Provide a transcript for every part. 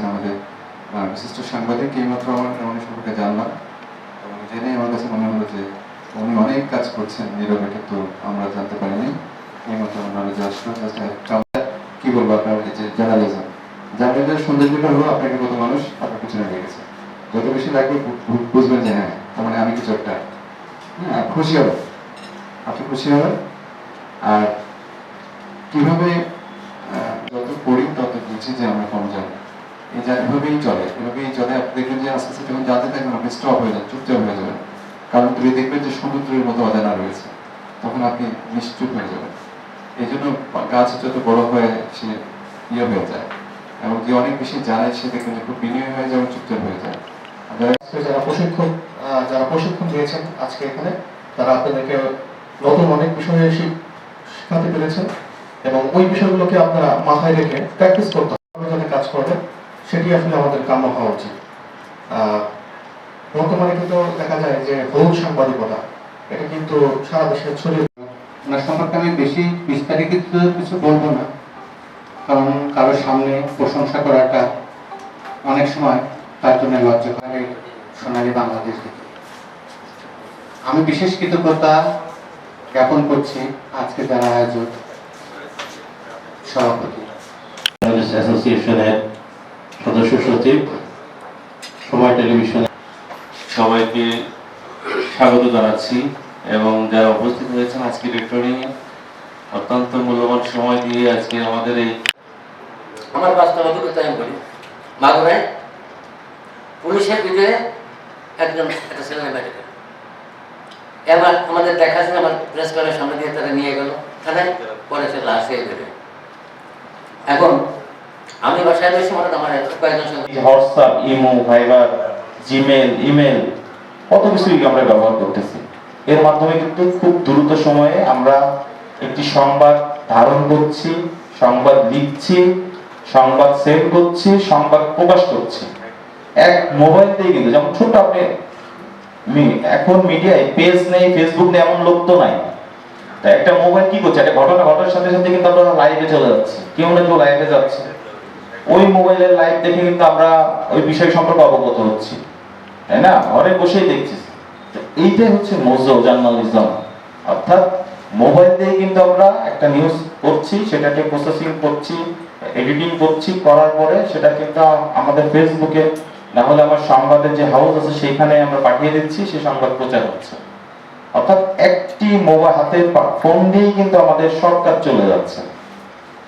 আছেন আমাদের বিশিষ্ট সাংবাদিক, এইমাত্র আমার উনি সম্পর্কে জানলাম। এবং জেনে আমার কাছে মনে হলো যে উনি অনেক কাজ করছেন নীরবে কিন্তু আমরা জানতে পারিনি। এইমাত্র আমার নলেজে আসলো কি বলব আপনার যে জার্নালিজম জার্নালিজমের সৌন্দর্যটা হলো আপনাকে কত মানুষ আপনার পিছনে লেগেছে যত বেশি লাগবে বুঝবেন যে হ্যাঁ তার মানে আমি কিছু একটা হ্যাঁ খুশি হবেন। আপনি খুশি হবেন? আর কীভাবে যত পড়ি তত বুঝি যে আমরা যা এভাবেই চলে এভাবেই চলে। আপনি দেখবেন যে আস্তে আস্তে যখন জানতে থাকবেন আপনি স্টপ হয়ে যান চুপচাপ হয়ে যাবেন। কারণ তুমি দেখবেন যে সমুদ্রের মতো অজানা রয়েছে। তখন আপনি নিশ্চুপ হয়ে যাবেন। এই জন্য গাছ যত বড় হয়ে সে ইয়ে হয়ে যায়। এমনকি অনেক বেশি জানে সে দেখবেন খুব বিনয় হয়ে এবং চুপচাপ হয়ে যায়। যারা প্রশিক্ষণ আহ, যারা প্রশিক্ষণ দিয়েছেন আজকে এখানে তারা আপনাদেরকে নতুন অনেক বিষয়ে শিখ- শেখাতে পেরেছেন এবং ওই বিষয়গুলোকে আপনারা মাথায় রেখে প্র্যাকটিস করতে হবে। যাতে কাজ করবেন সেটি আসলে আমাদের কাম্য হওয়া উচিত। আহ, বর্তমানে কিন্তু দেখা যায় যে বহু সাংবাদিকতা এটা কিন্তু সারা দেশে ছড়িয়ে ওনার সম্পর্কে আমি বেশি বিস্তারিত কিছু বলব না কারণ কারোর সামনে প্রশংসা করাটা অনেক সময় তার জন্য লজ্জা করে সোনালী বাংলাদেশ থেকে আমি বিশেষ কৃতজ্ঞতা জ্ঞাপন করছি আজকে যারা আয়োজক সভাপতি। অ্যাসোসিয়েশনের সদস্য সচিব সময় টেলিভিশনে সবাইকে স্বাগত জানাচ্ছি এবং যারা উপস্থিত হয়েছেন আজকে রেকর্ডিং অত্যন্ত মূল্যবান সময় দিয়ে আজকে আমাদের এই আমার বাস্তব অভিজ্ঞতা আমি বলি। মাগুরায় পুলিশের ভিতরে একজন একটা ছেলে মেরে গেল। এবার আমাদের দেখা যায় আমার প্রেস ক্লাবের সামনে দিয়ে তারা নিয়ে গেল। থানায় পরে সে লাশ হয়ে গেলে এখন আমি বাসায় রয়েছি মনে আমার কয়েকজন WhatsApp imo Viber Gmail email কত কিছুই আমরা ব্যবহার করতেছি। এর মাধ্যমে কিন্তু খুব দ্রুত সময়ে আমরা একটি সংবাদ ধারণ করছি, সংবাদ লিখছি, সংবাদ সেন্ড করছি, সংবাদ প্রকাশ করছি। এক মোবাইল দিয়ে কিন্তু, যেমন ছোট আপনি এখন মিডিয়ায় পেজ নেই ফেসবুক নেই, এমন লোক তো নাই। একটা মোবাইল কি করছে? একটা ঘটনা ঘটার সাথে সাথে কিন্তু আমরা লাইভে চলে যাচ্ছি। কেউ না কেউ লাইভে যাচ্ছে। ওই মোবাইলের লাইভ দেখে কিন্তু আমরা ওই বিষয় সম্পর্কে অবগত হচ্ছি। তাই না? ঘরে বসেই দেখছি এইটাই হচ্ছে মজো জার্নালিজম অর্থাৎ মোবাইল দিয়ে কিন্তু আমরা একটা নিউজ করছি, সেটাকে প্রসেসিং করছি এডিটিং করছি, করার পরে সেটা কিন্তু আমাদের ফেসবুকে না হলে আমার সংবাদের যে হাউস আছে সেখানে আমরা পাঠিয়ে দিচ্ছি সেই সংবাদ প্রচার হচ্ছে। অর্থাৎ একটি মোবাইল হাতের ফোন দিয়েই কিন্তু আমাদের শর্টকাট চলে যাচ্ছে।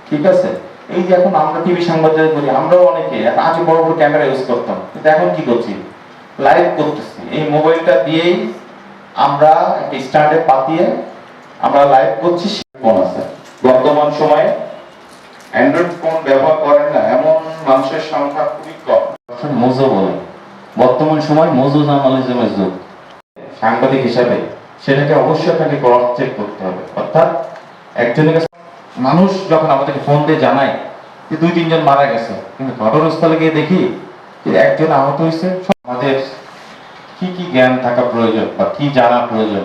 ঠিক আছে? এই যে এখন আমরা টিভি সাংবাদিক করি আমরাও অনেকে আজ বড় বড় ক্যামেরা ইউজ করতাম, কিন্তু এখন কি করছি? লাইভ করতেছি। এই মোবাইলটা দিয়েই আমরা একটা স্ট্যান্ডে পাতিয়ে আমরা লাইভ করছি ফোন আছে। বর্তমান সময়ে অ্যান্ড্রয়েড ফোন ব্যবহার করেন না, এমন মানুষের সংখ্যা খুবই কম। মোজো বলে বর্তমান সময় মোজো জার্নালিজমের যুগ। সাংবাদিক হিসাবে সেটাকে অবশ্যই আপনাকে ক্রস চেক করতে হবে। অর্থাৎ একজনের কাছে মানুষ যখন আমাদেরকে ফোন দিয়ে জানায় যে দুই, তিনজন মারা গেছে, কিন্তু ঘটনাস্থলে গিয়ে দেখি যে একজন আহত হয়েছে। আমাদের কি কি জ্ঞান থাকা প্রয়োজন বা কি জানা প্রয়োজন?